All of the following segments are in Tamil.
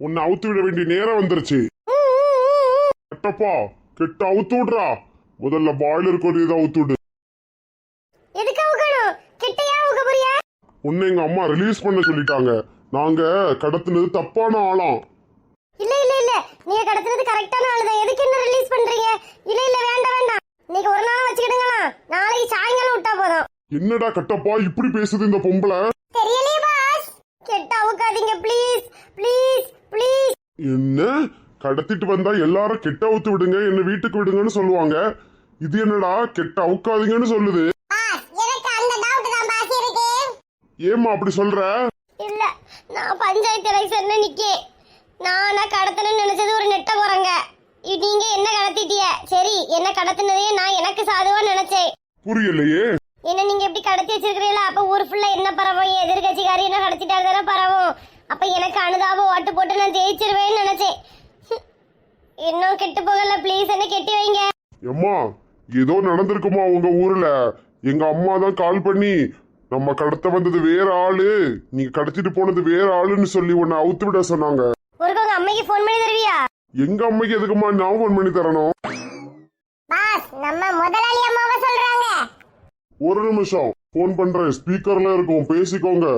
உன்னை அவுத்து விட வேண்டிய நேரம் வந்துருச்சு. கட்டப்பா கெட்ட அவுத்து விடுறா. முதல்ல பாய்லர் கொண்டு இதை அவுத்து விடு. உன்னை எங்க அம்மா ரிலீஸ் பண்ண சொல்லிட்டாங்க. நாங்க கடத்துனது தப்பான ஆளாம் இல்ல இல்ல இல்ல. நீங்க கடத்துறது கரெக்டான ஆளு தான் எதுக்கு என்ன ரிலீஸ் பண்றீங்க? இல்ல இல்ல வேண்டாம் வேண்டாம். இன்னைக்கு ஒரு நாள் வச்சுக்கிடுங்களா நாளைக்கு சாயங்காலம் விட்டா போதும். என்னடா கட்டப்பா இப்படி பேசுது இந்த பொம்பளை? தெரியலையே பாஸ் கெட்ட அவுக்காதீங்க ப்ளீஸ் ப்ளீஸ் என்ன? கடத்திட்டு வந்தா எல்லாரும் கெட்ட அவுத்து விடுங்க என்ன வீட்டுக்கு விடுங்கன்னு சொல்லுவாங்க. இது என்னடா? கெட்ட அவுக்காதீங்கன்னு சொல்லுது. ஏம்மா அப்படி சொல்ற? இல்ல நான் பஞ்சாயத்து எலெக்ஷன்ல நிக்கேன். நானா கடத்தணும்னு நினைச்சது ஒரு நெட்ட இ- நீங்க என்ன கடத்திட்டிய சரி என்ன கடத்தினதே நான் எனக்கு சாதுவா நினைச்சேன். புரியலையே. என்ன நீங்க எப்படி கடத்தி வச்சிருக்கிறீங்களா? அப்ப ஊர் ஃபுல்லா என்ன பரவும்? எதிர்கட்சிக்காரி என்ன கடத்திட்டாரு தானே பரவும். அப்ப எனக்கு அனுதாபம் ஓட்டு போட்டு நான் ஜெயிச்சிருவேன்னு நினைச்சேன். இன்னும் கெட்டு போகல ப்ளீஸ் என்ன கெட்டி வைங்க. எம்மா ஏதோ நடந்திருக்குமா உங்க ஊர்ல? எங்க அம்மா தான் கால் பண்ணி நம்ம கடத்த வந்தது வேற ஆளு. நீங்க கடத்திட்டு போனது வேற ஆளுன்னு சொல்லி உன்னை அவுத்து விட சொன்னாங்க. ஒருக்க உங்க அம்மைக்கு ஃபோன் பண்ணி தருவியா? எங்க அம்மைக்கு எதுக்குமா நான் ஃபோன் பண்ணி தரணும்? பாஸ் நம்ம முதலாளி அம்மாவை சொல்றாங்க. ஒரு நிமிஷம் ஃபோன் பண்றேன். ஸ்பீக்கர்ல இருக்கும் பேசிக்கோங்க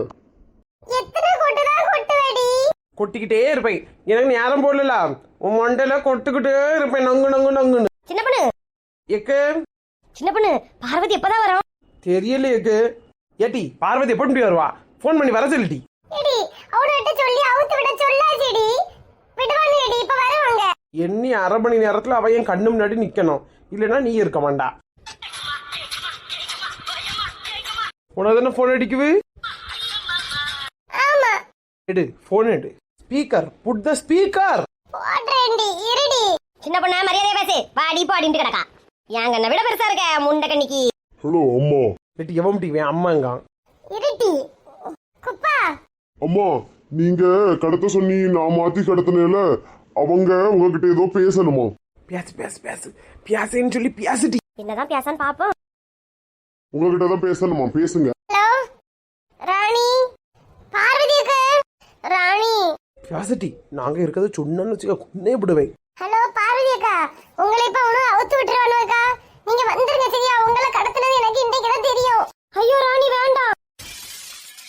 எத்தனை கொட்டு தான் கொட்டு வெடி கொட்டிக்கிட்டே இருப்பேன். எனக்கு நேரம் போடல உன் மண்டையில கொட்டுக்கிட்டே இருப்பேன். நங்கு நங்கு நங்குன்னு. சின்ன பொண்ணு எக்கு? சின்ன பொண்ணு பார்வதி எப்பதான் வரும் தெரியல எக்கு. ஏட்டி பார்வதி எப்படி வருவா? ஃபோன் பண்ணி வர சொல்லிட்டி எடி அவன்கிட்ட சொல்லி அவுத்து விட சொல்லாச்சேடி விடுவாங்க எடி இப்ப வருவாங்க. எண்ணி அரை மணி நேரத்துல அவ என் கண்ணு முன்னாடி நிக்கணும். இல்லைன்னா நீ இருக்க மாட்டா. உனக்கு தானே ஃபோன் அடிக்குது? ஆமா. எடு ஃபோன் எடு. ஸ்பீக்கர் புட் த ஸ்பீக்கர் போடுறேன்டி இருடி. சின்ன பொண்ணு மரியாதை பேசு. பாடி பாடிட்டு கிடக்கா. ஏங்க என்ன விட பெருசா இருக்க முண்டை கண்ணிக்கு? ஹலோ அம்மா. எட்டி எவன் முடிவேன் அம்மாங்க இருட்டி. குப்பா. அம்மா நீங்க கடத்த சொன்னி நான் மாத்தி கடத்தினேல அவங்க உங்ககிட்ட ஏதோ பேசணுமா? பேசு பேசு பேசு. பேசுன்னு சொல்லி பேசுடி. என்னதான் பேசான்னு பாப்போம். உங்ககிட்ட தான் பேசணுமா? பேசுங்க ஹலோ ராணி பார்வதிக்கு ராணி நாங்க இருக்கிறத சொன்னோன்னு வச்சுக்க கொன்னே விடுவேன். ஹலோ பார்வதி அக்கா. உங்களை இப்ப அவனும் அவுத்து விட்டுருவானு அக்கா? நீங்க வந்துருங்க சரியா? உங்களை கடத்துனது எனக்கு இன்றைக்கு தான் தெரியும். ஐயோ ராணி வேண்டாம்.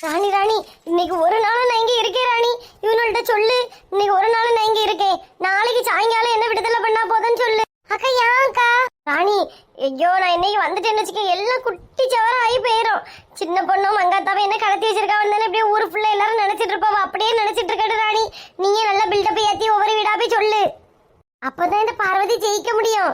ராணி ராணி இன்னைக்கு ஒரு நாள் நான் இங்க இருக்கேன் ராணி. இவனோட சொல்லு. இன்னைக்கு ஒரு நாள் நான் இங்க இருக்கேன். நாளைக்கு சாயங்காலம் என்ன விடுதலை பண்ணா போதும்னு சொல்லு. அக்கா ஏன் அக்கா? ஐயோ நான் இன்னைக்கு வந்துட்டேன்னு வச்சுக்க எல்லாம் குட்டி சவரம் ஆகி போயிடும் சின்ன பொண்ணும் மங்காத்தாவும் என்ன கடத்தி வச்சிருக்கா தானே அப்படியே ஊர் ஃபுல்லாக எல்லாரும் நினைச்சிட்டு இருப்பாவ. அப்படியே நினைச்சிட்டு இருக்கட்டு ராணி. நீயே நல்ல பில்டப் ஏற்றி ஒவ்வொரு வீடா போய் சொல்லு. அப்பதான் இந்த பார்வதி ஜெயிக்க முடியும்.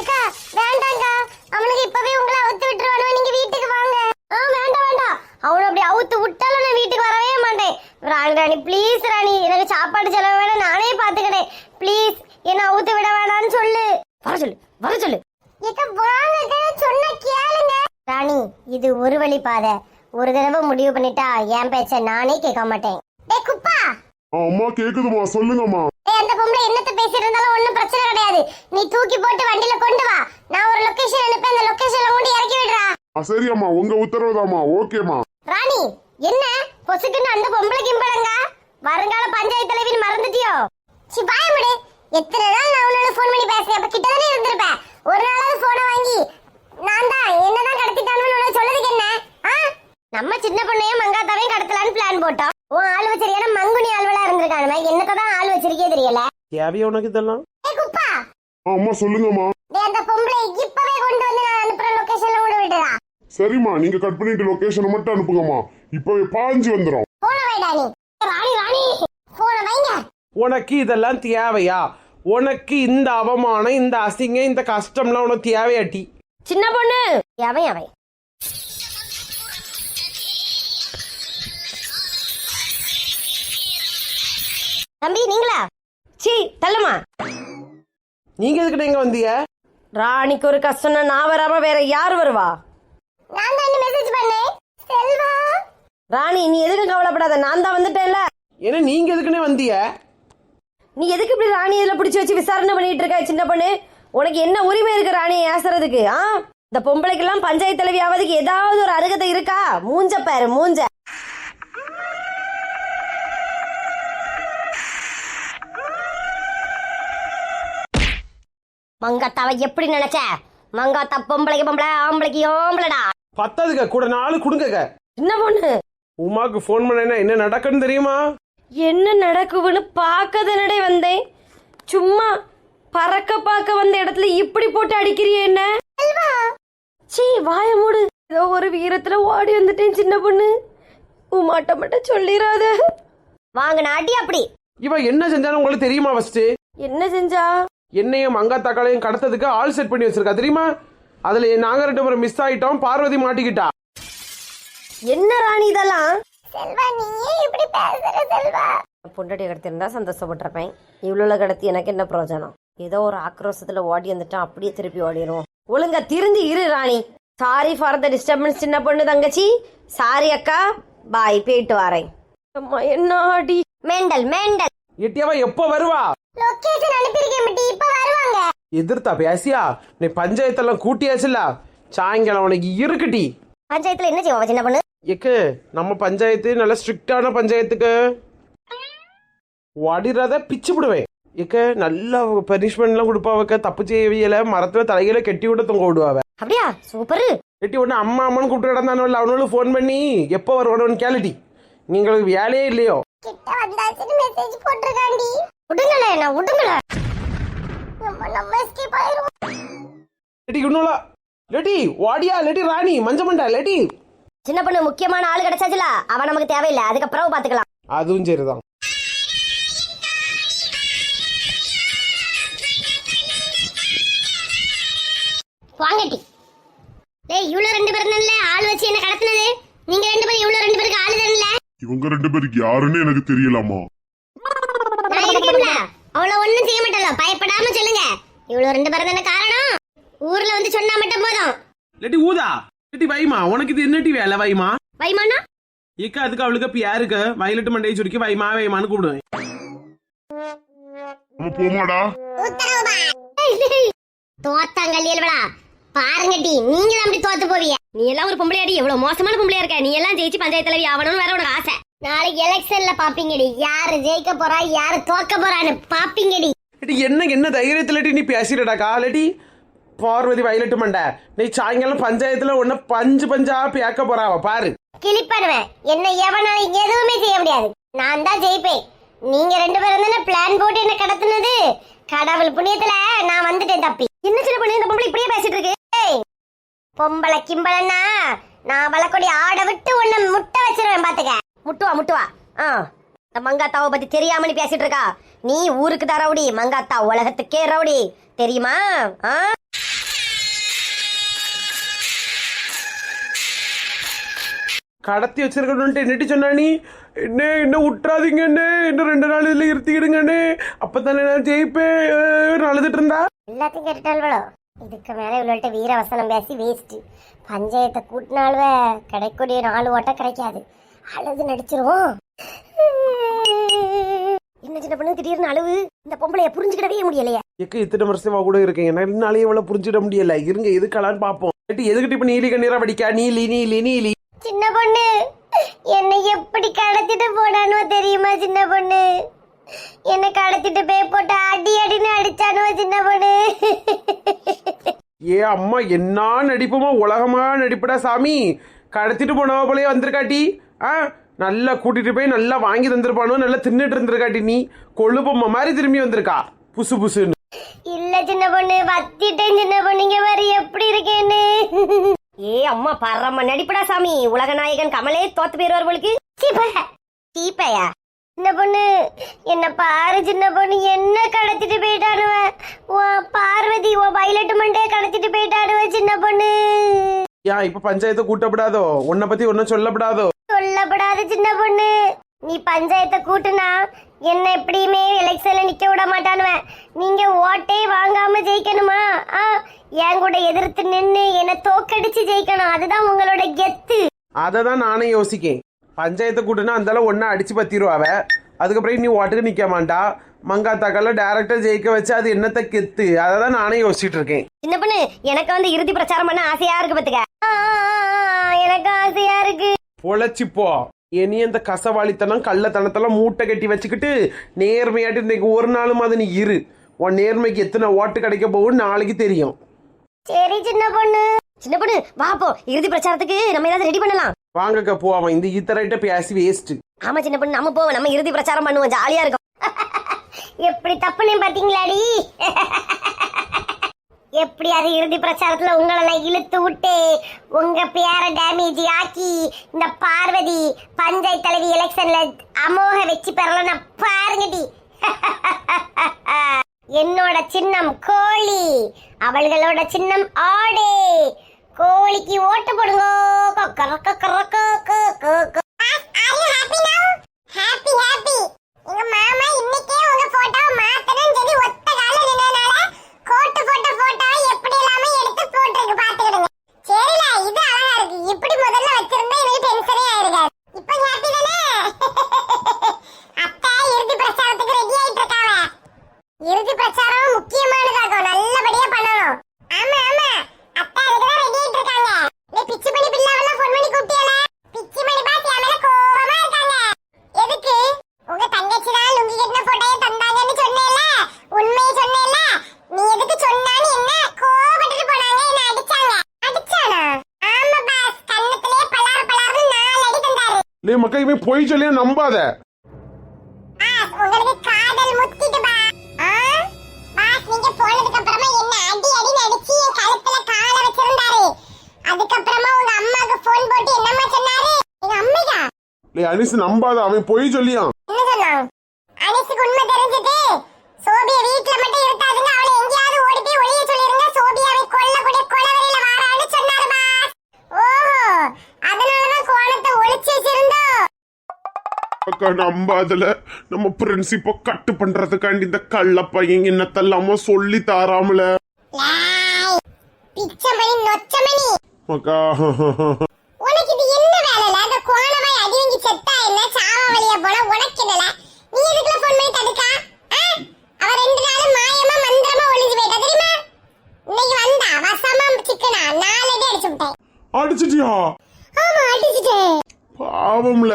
ஏக்கா வேண்டாங்கா அவனுக்கு இப்பவே உங்களை அவுத்து விட்டுருவானு நீங்க வீட்டுக்கு வாங்க. ஆ வேண்டாம் வேண்டாம். அவனை அப்படி அவுத்து விட்டாலும் நான் வீட்டுக்கு வரவே மாட்டேன். ராணி ராணி ப்ளீஸ் ராணி. எனக்கு சாப்பாடு செலவு வேணாம். நானே பாத்துக்கிறேன். ப்ளீஸ் என்ன அவுத்து விட வேணாம்னு சொல்லு. வர சொல்லு வர சொல்லு. வாங்க சொன்ன கேளுங்க. ராணி இது ஒரு வழி பாதை. ஒரு தடவை முடிவு பண்ணிட்டா என் பேச்ச நானே கேட்க மாட்டேன். டேய் குப்பா! அம்மா கேக்குதுமா சொல்லுங்கம்மா. ஏய் அந்த பொம்பளை என்னத்த பேசிட்டு இருந்தாலும் ஒண்ணும் பிரச்சனை கிடையாது. நீ தூக்கி போட்டு வண்டியில கொண்டு வா. நான் ஒரு லொகேஷன் அனுப்பி அந்த லொகேஷன்ல கொண்டு இறக்கி விடுறா. ஆ, சரியாம்மா உங்க உத்தரவுதாம்மா. ஓகேம்மா. ராணி என்ன? பொசுக்குன்னு அந்த பொம்பளை கிம்பளங்க? வருங்கால பஞ்சாயத்து தலைவின்னு மறந்துட்டியோ? சி பாயமுடு எத்தனை நாள் நான் உன்னோட ஃபோன் பண்ணி பேசுறேன்? அப்ப கிட்ட தானே இருந்திருப்பேன். ஒரு நாளாவது போனை வாங்கி நான் தான் என்னதான் கடத்திட்டானு உனக்கு சொல்லதுக்கு என்ன? ஆ? நம்ம சின்ன பொண்ணையும் மங்காத்தாவையும் கடத்தலான்னு பிளான் போட்டோம். உன் ஆள் வச்சிருக்கேன்னா மங்குனி ஆள்வலா இருந்திருக்கானுமே என்னத்தான் தான் ஆள் வச்சிருக்கே தெரியல. தேவையா உனக்கு இதெல்லாம்? குப்பா! அம்மா சொல்லுங்கம்மா. டேய் அந்த பொம்பளை இப்பவே கொண்டு வந்து நான் அனுப்புற லொகேஷன்ல கொண்டு விடுறா சரிம்மா நீங்க கட் பண்ணிட்டு லொகேஷனை மட்டும் அனுப்புங்கம்மா. இப்பவே பாஞ்சு வந்துடும் போன வைடா நீ. ராணி ராணி. போன வைங்க. உனக்கு இதெல்லாம் தேவையா? உனக்கு இந்த அவமானம் இந்த அசிங்கம் இந்த கஷ்டம்லாம் உனக்கு தேவையாட்டி. சின்ன பொண்ணு! எவன் அவன் தம்பி நீங்களா? சீ தள்ளுமா நீங்க எதுக்கிட்ட எங்க வந்தீங்க? ராணிக்கு ஒரு கஷ்டம்னா நான் வராம வேற யார் வருவா? நான் தான் மெசேஜ் பண்ணேன்? செல்வா? ராணி நீ எதுக்கும் கவலைப்படாத நான் தான் வந்துட்டேன்ல. ஏன்னா நீங்க எதுக்குன்னே வந்தீங்க? நீ எதுக்கு இப்படி ராணி இதில் பிடிச்சி வச்சு விசாரணை பண்ணிட்டு இருக்க சின்ன பொண்ணு? உனக்கு என்ன உரிமை இருக்கு ராணியை ஏசுறதுக்கு ஆ? இந்த பொம்பளைக்கெல்லாம் பஞ்சாயத்து தலைவி ஆவதுக்கு ஏதாவது ஒரு அருகதை இருக்கா? மூஞ்ச பாரு மூஞ்ச. மங்காத்தாவை எப்படி நினைச்ச? மங்காத்தா பொம்பளைக்கு பொம்பளை ஆம்பளைக்கு ஆம்பளடா. பத்தாதுக்க கூட நாலு கொடுங்க என்ன பொண்ணு. உமாக்கு ஃபோன் பண்ணேன்னா என்ன நடக்குன்னு தெரியுமா? என்ன நடக்குதுன்னு பார்க்க தானடே வந்தேன். சும்மா பறக்க பார்க்க வந்த இடத்துல இப்படி போட்டு அடிக்கிறியே என்ன? சீ வாய மூடு. ஏதோ ஒரு வீரத்துல ஓடி வந்துட்டேன் சின்ன பொண்ணு. உமாட்ட மட்டும் சொல்லிடாத வாங்கின அடி அப்படி. இவ என்ன செஞ்சாலும் உங்களுக்கு தெரியுமா ஃபர்ஸ்ட் என்ன செஞ்சா? என்னையும் மங்கா தக்காளையும் கடத்ததுக்கு ஆள் செட் பண்ணி வச்சிருக்கா தெரியுமா? அதுல நாங்க ரெண்டு பேரும் மிஸ் ஆயிட்டோம் பார்வதி மாட்டிக்கிட்டா. என்ன ராணி இதெல்லாம்? செல்வா நீயே பொண்டாட்டி கடத்திருந்தா சந்தோஷப்பட்டிருப்பேன். இவ்வளோ கடத்தி எனக்கு என்ன பிரயோஜனம்? ஏதோ ஒரு ஆக்ரோஷத்துல ஓடி வந்துட்டான் அப்படியே திருப்பி ஓடிடுவோம் ஒழுங்கா திருந்து இரு Rani. Sorry for the disturbance சின்ன பொண்ணு தங்கச்சி. சாரி அக்கா. பாய் போயிட்டு வரேன். அம்மா என்ன ஆடி மெண்டல். மெண்டல் எட்டியாவா எப்போ வருவா? லொகேஷன் அனுப்பியிருக்கேன் பிட்டி இப்ப வருவாங்க. எதிர்த்தா பேசியா? நீ பஞ்சாயத்தெல்லாம் கூட்டியாச்சுல சாயங்காலம் உனக்கு இருக்குடி பஞ்சாயத்துல என்ன செய்வோம் சின்ன பொண்ணு? எக்கு நம்ம பஞ்சாயத்து நல்ல ஸ்ட்ரிக்டான பஞ்சாயத்துக்கு. வடிறத பிச்சு விடுவேன் எக்க நல்ல பனிஷ்மெண்ட்லாம் கொடுப்பாவக்க தப்பு செய்யவியல மரத்துல தலையில கெட்டி விட தொங்க விடுவாவ. அப்படியா? சூப்பர். கெட்டி விட்டு அம்மா அம்மான்னு கூப்பிட்டு கிடந்தானு அவனும் ஃபோன் பண்ணி எப்போ வருவானு கேளுடி. நீங்களுக்கு வேலையே இல்லையோ. லெட்டி இன்னும் லெட்டி வாடியா லெட்டி ராணி மஞ்சமண்டா லெட்டி சின்ன பொண்ணு முக்கியமான ஆள் கிடைச்சாச்சுல அவன் நமக்கு தேவையில்லை. அதுக்கப்புறம் பாத்துக்கலாம். அதுவும் சரிதான். வாங்கட்டி டேய் ரெண்டு பேரும் தானே ஆள் வச்சு என்ன கடத்துனது? நீங்க ரெண்டு பேரும் இவ்வளவு ரெண்டு பேருக்கு ஆளு தானே இவங்க ரெண்டு பேருக்கு யாருன்னு எனக்கு தெரியலாமா? நான் இருக்கேன்ல அவ்வளவு ஒண்ணும் செய்ய மாட்டல பயப்படாம சொல்லுங்க. இவ்வளவு ரெண்டு பேரும் தானே காரணம்? ஊர்ல வந்து சொன்னா மட்டும் போதும். ஊதா? லெட்டி வைமா உனக்கு இது என்னட்டி வேலை வைமா? வைமானா? ஏக்கா அதுக்கு அவளுக்கு அப்ப யாருக்கு வயலட்டு மண்டையை சுருக்கி வைமா வைமான்னு கூப்பிடுவேன் போமாடா உத்தரவுமா? தோத்தாங்கல்லியல்வடா பாருங்கட்டி நீங்க தான் அப்படி தோத்து போவீங்க. நீ எல்லாம் ஒரு பொம்பளையாடி எவ்வளவு மோசமான பொம்பளையா இருக்க. நீ எல்லாம் ஜெயிச்சு பஞ்சாயத்து தலைவி ஆகணும்னு வேற உனக்கு ஆசை. நாளைக்கு எலெக்ஷன்ல பாப்பீங்கடி யாரு ஜெயிக்க போறா யாரு தோக்க போறான்னு பாப்பீங்கடி என்ன என்ன தைரியத்துல நீ பேசிடடாக்கா லெட்டி பார்வதி வயலட்டு மண்டை. நீ சாயங்காலம் பஞ்சாயத்துல உன்ன பஞ்சு பஞ்சா பேக்க போறாவ பாரு. கிளிப்படுவேன் என்ன எவனால எதுவுமே செய்ய முடியாது. நான் தான் ஜெயிப்பேன். நீங்க ரெண்டு பேரும் தானே பிளான் போட்டு என்ன கடத்துனது? கடவுள் புண்ணியத்துல நான் வந்துட்டேன் தப்பி என்ன சின்ன பொண்ணு இந்த பொம்பளை இப்படியே பேசிட்டு இருக்கு? பொம்பளை கிம்பளன்னா நான் வளர்க்கூடிய ஆடை விட்டு உன்னை முட்டை வச்சிருவேன் பாத்துக்க. முட்டுவா முட்டுவா. ஆ இந்த மங்காத்தாவை பத்தி தெரியாமல் பேசிட்டு இருக்கா? நீ ஊருக்கு தான் ரவுடி மங்காத்தா உலகத்துக்கே ரவுடி. தெரியுமா? ஆ? கடத்தி வச்சிருக்கணும்ட்டு என்னட்டி சொன்னா நீ? என்ன என்ன விட்டுறாதீங்க என்ன. இன்னும் ரெண்டு நாள் இதுல இருத்திக்கிடுங்க அண்ணே அப்பதானே நான் ஜெயிப்பேன். அழுதுட்டு இருந்தா? எல்லாத்தையும் கேட்டுட்டாள்வளோ இதுக்கு மேல இவ்வளோட்ட வீரவசனம் பேசி வேஸ்ட் பஞ்சாயத்தை கூட்டினாலுவ கிடைக்கூடிய நாலு ஓட்ட கிடைக்காது. அழுது நடிச்சிருவோம். என்ன சின்ன பொண்ணு திடீர்னு அழுவு. இந்த பொம்பளைய புரிஞ்சுக்கிடவே முடியலையே. எக்க இத்தனை வருஷமா கூட இருக்கேன் என்னாலே இவ்வளவு புரிஞ்சிட முடியல. இருங்க எதுக்கலான்னு பாப்போம் ஏட்டி, எதுக்கிட்ட இப்ப நீலி கண்ணீரா வடிக்கா? நீலி நீலி நீலி. சின்ன பொண்ணு. என்னை எப்படி கடத்திட்டு போனானோ தெரியுமா சின்ன பொண்ணு? என்னை கடத்திட்டு போய் போட்டு அடி அடின்னு அடிச்சானோ சின்ன பொண்ணு? ஏ அம்மா என்ன நடிப்புமா? உலகமா நடிப்புடா சாமி. கடத்திட்டு போனவ போலயே வந்திருக்காட்டி. ஆ நல்லா கூட்டிட்டு போய் நல்லா வாங்கி தந்திருப்பானோ நல்லா தின்னுட்டு இருந்திருக்காட்டி நீ. கொழுப்பம்மா மாதிரி திரும்பி வந்திருக்கா. புசு புசுன்னு. இல்ல சின்ன பொண்ணு. பத்திட்டேன் சின்ன பொண்ணுங்க மாதிரி எப்படி இருக்கேன்னு. ஏ அம்மா பரம நடிப்படா சாமி. உலக நாயகன் கமலே தோத்து போயிருவார் உங்களுக்கு சீப்பையா சின்ன பொண்ணு என்ன பாரு சின்ன பொண்ணு என்ன கடத்திட்டு போயிட்டானுவ? உன் பார்வதி உன் பைலட் மண்டே கடத்திட்டு போயிட்டானுவ சின்ன பொண்ணு. ஏன் இப்ப பஞ்சாயத்தை கூட்டப்படாதோ? உன்னை பத்தி ஒன்னும் சொல்லப்படாதோ? சொல்லப்படாத சின்ன பொண்ணு. நீ பஞ்சாயத்தை கூட்டுனா என்ன எப்படியுமே எலெக்ஷன்ல நிக்க விட மாட்டானுவன் நீங்க ஓட்டே வாங்காம ஜெயிக்கணுமா? ஆ என் கூட எதிர்த்து நின்னு என்ன தோக்கடிச்சு ஜெயிக்கணும். அதுதான் உங்களோட கெத்து. அதை தான் நானே யோசிக்கேன். பஞ்சாயத்தை கூட்டினா அந்தாலும் ஒன்னா அடிச்சு பத்திருவாவ அதுக்கப்புறம் நீ ஓட்டுக்கு நிக்க மாட்டா. மங்காத்தாக்கல்ல டேரக்டா ஜெயிக்க வச்சு அது என்னத்த கெத்து? அதை தான் நானே யோசிச்சுட்டு இருக்கேன். சின்ன பொண்ணு எனக்கு வந்து இறுதி பிரச்சாரம் பண்ண ஆசையா இருக்கு பாத்துக்க. ஆ, எனக்கு ஆசையா இருக்கு. பொழைச்சிப்போ இனி அந்த கசவாளித்தனம் கள்ளத்தனத்தெல்லாம் மூட்டை கட்டி வச்சுக்கிட்டு நேர்மையாட்டு இன்னைக்கு ஒரு நாளும் அது நீ இரு. உன் நேர்மைக்கு எத்தனை ஓட்டு கிடைக்க போகும்னு நாளைக்கு தெரியும். சரி சின்ன பொண்ணு. சின்ன பொண்ணு வா போ. இறுதி பிரச்சாரத்துக்கு நம்ம ஏதாவது ரெடி பண்ணலாம். வாங்கக்கா போவோம். இந்த ஈத்தரைட்ட பேசி வேஸ்ட் ஆமா சின்ன பொண்ணு நம்ம போவோம். நம்ம இறுதி பிரச்சாரம் பண்ணுவோம். ஜாலியா இருக்கும். எப்படி தப்புன்னு பாத்தீங்களாடி? எப்படி அது இறுதி பிரச்சாரத்துல உங்களை நான் இழுத்து விட்டு உங்க பேர டேமேஜ் ஆக்கி இந்த பார்வதி பஞ்சாயத்து தலைவி எலெக்ஷன்ல அமோக வெற்றி பெறலாம் பாருங்கடி. என்னோட சின்னம் கோழி அவள்களோட சின்னம் ஆடு. கோழிக்கு ஓட்டு போடுங்க. கரக்க கரக்க கொக்கோ இப்படி ஹாப்பி ஹாப்பி எங்க மாமா இன்னைக்கே உங்க போட்டோவை மாத்தணும்னு சொல்லி ஒத்த கால நின்னனால கோட்டு போட்ட போட்டோ எப்படி எல்லாமே எடுத்து போட்டுருக்கு பாத்துக்கிடுங்க சரில இது அழகா இருக்கு இப்படி முதல்ல வச்சிருந்தா எனக்கு டென்ஷனே ஆயிருக்காது இப்போ ஹாப்பி தானே அத்தை இறுதி பிரச்சாரத்துக்கு ரெடி ஆயிட்டு இருக்காவ இறுதி பிரச்சாரம் முக்கியமானதாகும் நல்லபடியா பண்ணணும் ஆமா ஆமா அத்தை அதுக்கு தான் ரெடி ஆயிட்டு இருக்காங்க நீ பிச்சு பண்ணி பிள்ளாவெல்லாம் ஃபோன் பண்ணி கூப்பிட்டியால பிச்சு பண்ணி பாத்து என் மேல கோவமா இருக்காங்க எதுக்கு உங்க தங்கச்சி தான் லுங்கி கட்டின போட்டோயை தந்தாங்கன்னு சொன்னேல உண்மையை சொன்னேல நீ எதுக்கு சொன்னான்னு என்ன கோவப்பட்டுட்டு போனாங்க என்ன அடிச்சாங்க அடிச்சானா ஆமா பாஸ் கண்ணத்திலே பலார் பலார்னு நாலு அடி தந்தாரு லே மக்கா இவன் பொய் சொல்லியே நம்பாத பாஸ் உங்களுக்கு காதல் முத்திட்டு பா ஆ? பாஸ் நீங்க போனதுக்கு அப்புறமா என்ன அடி அடி அடிச்சு என் கழுத்துல காலை வச்சிருந்தாரு அதுக்கப்புறமா உங்க அம்மாக்கு ஃபோன் போட்டு என்னம்மா சொன்னாரு? எங்க அம்மையா லே அனிஸ் நம்பாத அவன் பொய் சொல்லியான். அனிசுக்கு உண்மை தெரிஞ்சது. சோபியா வீட்ல மட்டும் இருக்காதுங்க அவளை அக்கா நம்பாதல நம்ம பிரின்சிப்ப கட்டு பண்றதுக்காண்டி இந்த கள்ள பையன் என்னத்தெல்லாம சொல்லி தாராமல. விட்டேன். அடிச்சிட்டியா? ஆமா அடிச்சுட்டேன். பாவம்ல.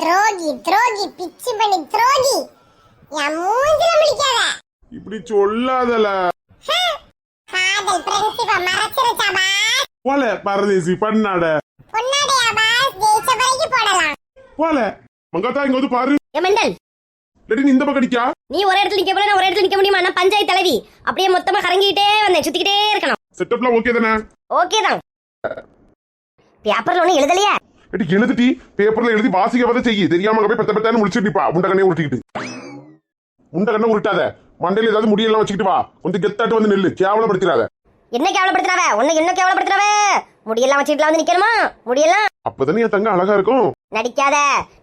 துரோகி துரோகி பிச்சு பண்ணி துரோகி. என் மூஞ்சில முடிக்காத இப்படி சொல்லாதல. காதல் பிரின்சிப மறைச்சிருச்சா பாஸ். போல பரதேசி பண்ணாட. பொன்னாடையா பாஸ் ஜெயிச்ச வரைக்கும் போடலாம். போல. மங்காத்தா இங்க வந்து பாரு. ஏ மெண்டல். லெடி நீ இந்த பக்கம் அடிக்கா. நீ ஒரு இடத்துல நிக்க போல நான் ஒரு இடத்துல நிக்க முடியுமா? நான் பஞ்சாயத்து தலைவி. அப்படியே மொத்தமா கறங்கிட்டே வந்தேன் சுத்திக்கிட்டே இருக்கணும். செட்டப்லாம் ஓகே தானே? ஓகே தான். பேப்பர்ல ஒண்ணும் எழுதலையா. எடி எழுதிட்டி பேப்பர்ல எழுதி வாசிக்க வத செய்யி தெரியாம போய் பெத்த பெத்தான்னு முடிச்சிட்டு நிப்பா உண்ட கண்ணே உருட்டிக்கிட்டு கண்ணை உருட்டாத மண்டையில ஏதாவது முடியெல்லாம் வச்சுக்கிட்டு வா கொஞ்சம் கெத்தாட்டு வந்து நெல்லு கேவலப்படுத்திடாத என்ன கேவலப்படுத்துறாவ உன்னை என்ன கேவலப்படுத்துறாவ முடியெல்லாம் வச்சுட்டுலாம் வந்து நிக்கணுமா முடியெல்லாம் அப்பதானே என் தங்க அழகா இருக்கும் நடிக்காத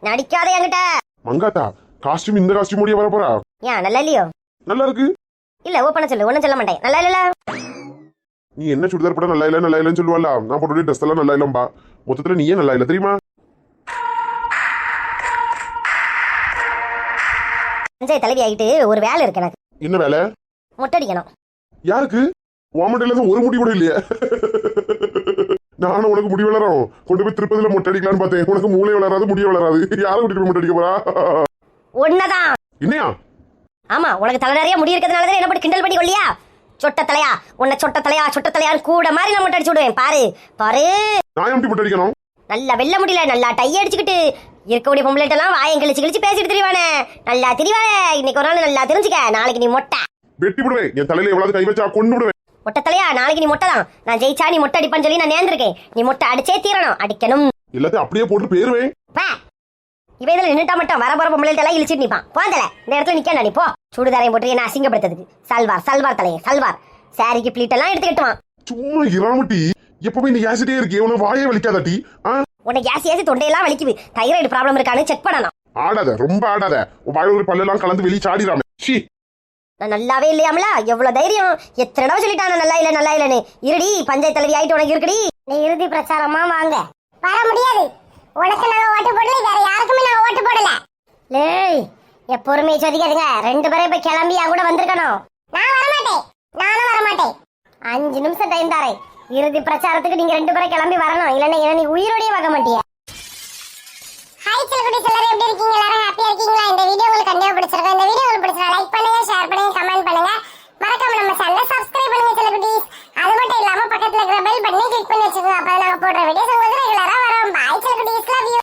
நடிக்காத என்கிட்ட மங்காத்தா காஸ்டியூம் இந்த காஸ்டியூம் முடிய வர போறா ஏன் நல்லா இல்லையோ நல்லா இருக்கு இல்ல ஓப்பன சொல்லு ஒன்னும் சொல்ல மாட்டேன் நல்லா இல்ல நீ என்ன சுடிதார் போட நல்லா இல்ல நல்லா இல்லன்னு சொல்லுவாளா நான் போட்டு ட்ரெஸ் எல்லாம் நல்லா இல்லம்பா. மொத்தத்துல நீயே நல்லா இல்ல தெரியுமா? பஞ்சாயத்து தலைவி ஆகிட்டு ஒரு வேலை இருக்கு எனக்கு. என்ன வேலை? மொட்டடிக்கணும். யாருக்கு? உமண்டையில இருந்து ஒரு முடி கூட இல்லையே. நானும் உனக்கு முடி வளரும் கொண்டு போய் திருப்பதியில மொட்டை அடிக்கலான்னு பார்த்தேன். உனக்கு மூளை வளராது முடிய வளராது. யாரும் கூட்டிட்டு போய் மொட்டை அடிக்க போறா? ஒன்னதான் என்னையா? ஆமா உனக்கு தலை நிறைய முடி இருக்கிறதுனால தான் என்ன போட்டு கிண்டல் பண்ணி கொள்ளியா சொட்ட தலையா உன்னை சொட்ட தலையா சொட்ட தலையான்னு கூட மாதிரி நான் மொட்டை அடிச்சு விடுவேன். பாரு பாரு. நான் எப்படி மொட்டை அடிக்கணும்? நல்லா வெள்ள முடியல நல்லா டை அடிச்சுக்கிட்டு. இருக்கக்கூடிய பொம்பளைட்டெல்லாம் வாயம் கிழிச்சு கிழிச்சு பேசிட்டு திரிவானே. நல்லா திரிவானே இன்னைக்கு ஒரு நாள் நல்லா தெரிஞ்சுக்க. நாளைக்கு நீ மொட்டை. வெட்டி விடுவேன். என் தலையில எவ்வளவு கை வச்சா கொண்டு விடுவேன். மொட்டை தலையா நாளைக்கு நீ மொட்டை தான். நான் ஜெயிச்சா நீ மொட்டை அடிப்பான்னு சொல்லி நான் நேர்ந்திருக்கேன். நீ மொட்டை அடிச்சே தீரணும் அடிக்கணும். எல்லாத்தையும் அப்படியே போட்டு போயிருவேன். இவன் இதுல நின்னுட்டா மட்டும் வர போற பொம்பளைட்ட எல்லாம் இழிச்சிட்டு நிப்பான். போந்தல இந்த இடத்துல நிக்க நீ போ. சுடுதாரையும் போட்டு என்ன அசிங்கப்படுத்துறதுக்கு. சல்வார் சல்வார் தலையே சல்வார். சாரிக்கு பிளீட் எல்லாம் எடுத்துக்கிட்டுவான் சும்மா இராமட்டி எப்பவுமே நீ ஏசிட்டே இருக்கே உனக்கு வாயே வலிக்காதாட்டி உன்னை ஏசி ஏசி தொண்டையெல்லாம் வலிக்குது. தைராய்டு ப்ராப்ளம் இருக்கான்னு செக் பண்ணணும். ஆடாத ரொம்ப ஆடாத. உன் வாயில ஒரு பல்லெல்லாம் கலந்து வெளியே சாடிடாம. ஷீ. நான் நல்லாவே இல்லையாமல? எவ்வளவு தைரியம்? எத்தனை தடவை சொல்லிட்டான் நல்லா இல்ல நல்லா இல்லன்னு. இருடி பஞ்சாயத்து தலைவி ஆயிட்டு உனக்கு இருக்குடி. நீ இறுதி பிரச்சாரமா வாங்க. வர முடியாது. உனக்கு நாங்க ஓட்டு போடல வேற யாருக்குமே நாங்க ஓட்டு போடல. லேய் என் பொறுமையை ரெண்டு பேரும் இப்ப கிளம்பி என் கூட வந்திருக்கணும். நான் வரமாட்டேன். நானும் வரமாட்டேன். அஞ்சு நிமிஷம் டைம் தாரேன். இறுதி பிரச்சாரத்துக்கு நீங்க ரெண்டு பேரும் கிளம்பி வரணும். இல்லைன்னா இளநீ உயிரோடய வாங்க மாட்டியா. ஹாய் செல்குடி செல்லர் எப்படி இருக்கீங்க? எல்லாரும் ஹாப்பியா இருக்கீங்களா? இந்த வீடியோ உங்களுக்கு கண்டிப்பா பிடிச்சிருக்கும். இந்த வீடியோ உங்களுக்கு பிடிச்சிருக்கா லைக் பண்ணுங்க ஷேர் பண்ணுங்க கமெண்ட் பண்ணுங்க. மறக்காம நம்ம சேனலை சப்ஸ்கிரைப் பண்ணுங்க செல்குடீஸ் அது மட்டும் இல்லாம பக்கத்துல இருக்கிற பெல் பட்டனை கிளிக் பண்ணி வச்சுக்கோங்க. அப்ப நாங்க போடுற வீடியோஸ் உங்களுக்கு ரெகுலரா வரும். பாய் செல்குடீஸ் லவ் யூ